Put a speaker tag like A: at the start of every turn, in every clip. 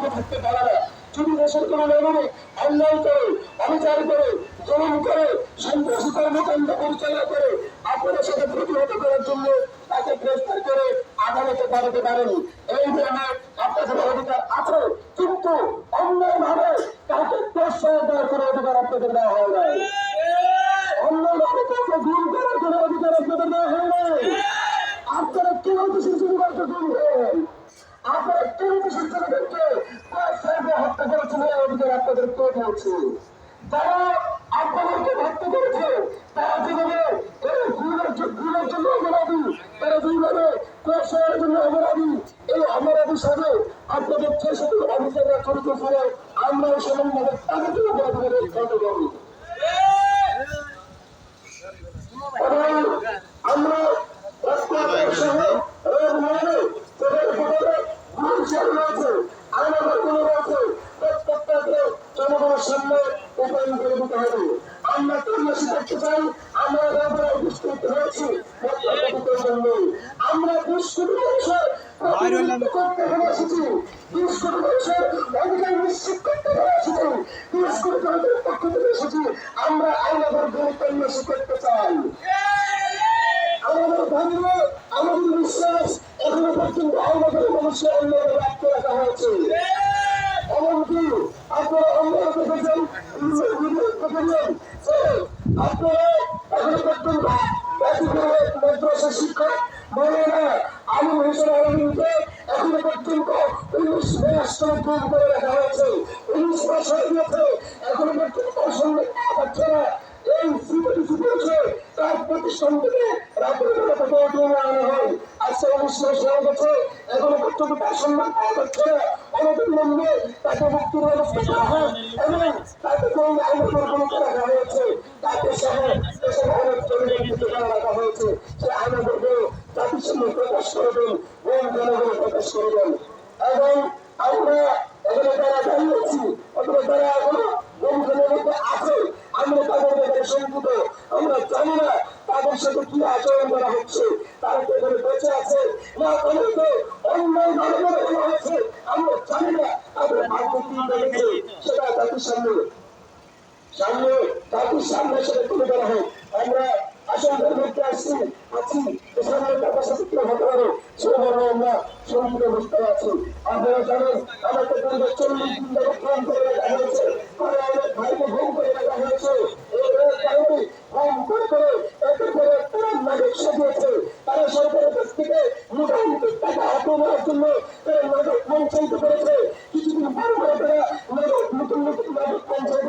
A: জীবিত থাকতে পারে না। যদি দেশের কোনো নাগরিক অন্যায় করে, অবিচার করে জরুম করে সন্ত্রাসী কর্মকাণ্ড পরিচালনা করে আপনাদের সাথে প্রতিহত করার জন্য তাকে গ্রেফতার করে আদালতে পাঠাতে পারেনি। এই ধরনের আপনাদের অধিকার আছে, কিন্তু অন্যায়ভাবে তাকে প্রশ্রয় দেওয়ার কোনো অধিকার আপনাদের দেওয়া হয় না অন্যায়ভাবে তাকে গুণ করার কোনো অধিকার আপনাদের দেওয়া হয় না আপনারা কেউ তো শিশু হয়ে আপনারা কেউ তো শিশু এই অধিকার আপনাদের কে দিয়েছে যারা আপনাদেরকে ভক্ত করেছে, তারা যেভাবে এই গুণের জন্য অপরাধী, তারা যেভাবে প্রশ্রয়ের জন্য অপরাধী, এই অপরাধীর সাথে আপনাদের যে সকল অফিসাররা জড়িত ছিল আমরা সমানভাবে তাদেরকে অপরাধী করে গণ্য করি এবং আমরা রাস্তাঘাট সহ রোড মানে ছোট ছোট মানুষের রয়েছে আমাদের কোনো রয়েছে প্রত্যেকটাকে জনগণের সামনে উপায়ন করে দিতে হবে আমরা তল্লাশি করতে চাই আমরা তাদের দুষ্কৃত হয়েছি আমরা দুষ্কৃত মানুষের প্রতিনিধিত্ব করতে হয়ে এসেছি দুষ্কৃত মানুষের অধিকার নিশ্চিত করতে হয়ে এসেছি দুষ্কৃত মানুষের পক্ষ থেকে এসেছি আমরা তল্লাশি করতে চাই। আমাদের ধর্ম আমাদের বিশ্বাস এখনও পর্যন্ত আমাদের মানুষের অন্যভাবে রাখতে রাখা হয়েছে। এমনকি আপনারা অন্যায় দেখেছেন আপনারা এখনও পর্যন্ত শিক্ষক আলমীকে এখনও পর্যন্ত উনিশ মাস গুম করে রাখা হয়েছে উনিশ মাস হয়ে গেছে এখনও পর্যন্ত অসংখ্য পাচ্ছে না এই সিকিউরিটি বলছে তার প্রতিষ্ঠান থেকে রাতের বেলা থেকে আনা হয় আজকে অনুষ্ঠান হয়ে গেছে এখনও পর্যন্ত তার সম্মান পাওয়া যাচ্ছে না অনবিলম্বে তাকে মুক্তির ব্যবস্থা করা হয় এবং তাকে কোনো আইনের কোনো রাখা হয়েছে। তাকে সহ দেশের অনেক জনগণকে রাখা হয়েছে। সে আইনগুলো জাতির সামনে প্রকাশ করবেন এবং জনগণ প্রকাশ করবেন এবং আমরা এখানে যারা দাঁড়িয়েছি, অথবা যারা এখনও বন্ধুদের মধ্যে আছে, আমরা তাদের ব্যাপারে শঙ্কিত। আমরা জানি না তাদের সাথে কি আচরণ করা হচ্ছে। সামনে। সামনে হোক। আমরা আশঙ্কার মধ্যে আসছি, আছি। অবস্থায় আছি। আপনারা জানেন আমাকে চল্লিশ দিন ধরে ফোন করে রাখা হয়েছে। ফোন করে রাখা এই করে করে সরকারের কাছ থেকে মোটামুটি টাকা হাতে নেওয়ার জন্য তারা নাটক পঞ্চায়েত করেছে কিছুদিন পর পরে তারা নাটক নতুন নতুন নাটক পঞ্চায়েত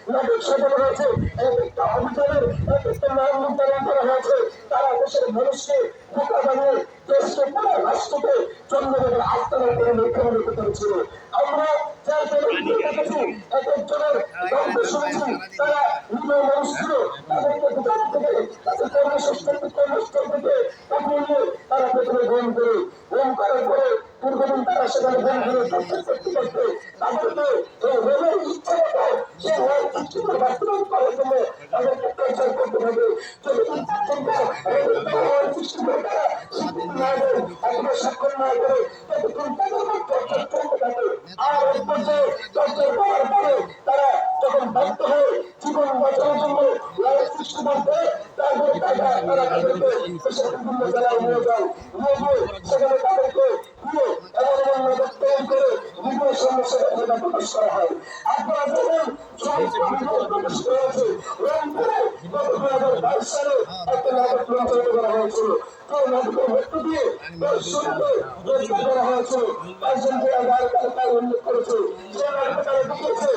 A: সাজানো হয়েছে এক একটা অভিযানের এক একটা নাম নির্ধারণ করা তারা দেশের মানুষকে বোকা রাষ্ট্রকে জন্মদের আস্থার উপরে নির্ধারণ করেছিল আমরা যার দেখেছি এক একজনের গল্প শুনেছি তারা নিজের মানুষ ছিল তাদেরকে দোকান থেকে তাদের থেকে তাকে নিয়ে তারা প্রথমে গ্রহণ করে গ্রহণ করার পরে দীর্ঘদিন তারা সেখানে গ্রহণ করে করতে করতে করতে তাদেরকে এই রোগের ইচ্ছা মতো সে হয় সৃষ্টিকে বাস্তবায়ন করার জন্য তাদেরকে প্রচার করতে হবে। যতদিন পর্যন্ত সৃষ্টি করে তারা আর এক পর্যায়ে করার পরে তারা যখন বাধ্য হয়ে জীবন বাঁচানোর জন্য লড়াই সৃষ্টি করতে তারপরে তারা তারা তাদেরকে সেখানে তাদেরকে দিয়ে এমন এমন নাটক তৈরি করে বিভিন্ন সমস্যার কথা প্রকাশ করা হয়। আপনারা জানেন প্রকাশ করা হয়েছে রংপুরে একটা নাটক মঞ্চায়িত করা হয়েছিল। সেই নাটকের মধ্য দিয়ে তার শুরুতে গ্রেফতার করা হয়েছিল পাঁচজনকে আধার তালিকায় উল্লেখ করেছে নাটকে তারা দেখিয়েছে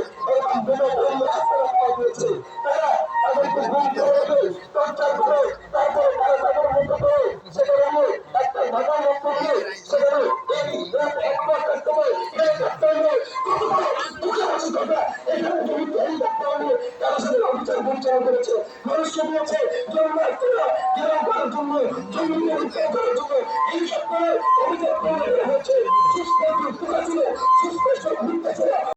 A: পাওয়া গিয়েছে। তারা তাদেরকে গুম করে টর্চার করে তারপরে তারা মতো করে সেখানে একটা ঢাকার মধ্য দিয়ে সেখানে করেছে? মানুষকে বলছে জন্মার্থীরা ঘেরাও করার জন্য জঙ্গি হত্যা করার জন্য এই সপ্তাহে অভিযান পরিচালনা হচ্ছে সুস্পষ্ট ছিল সুস্পষ্ট ভূমিকা ছিল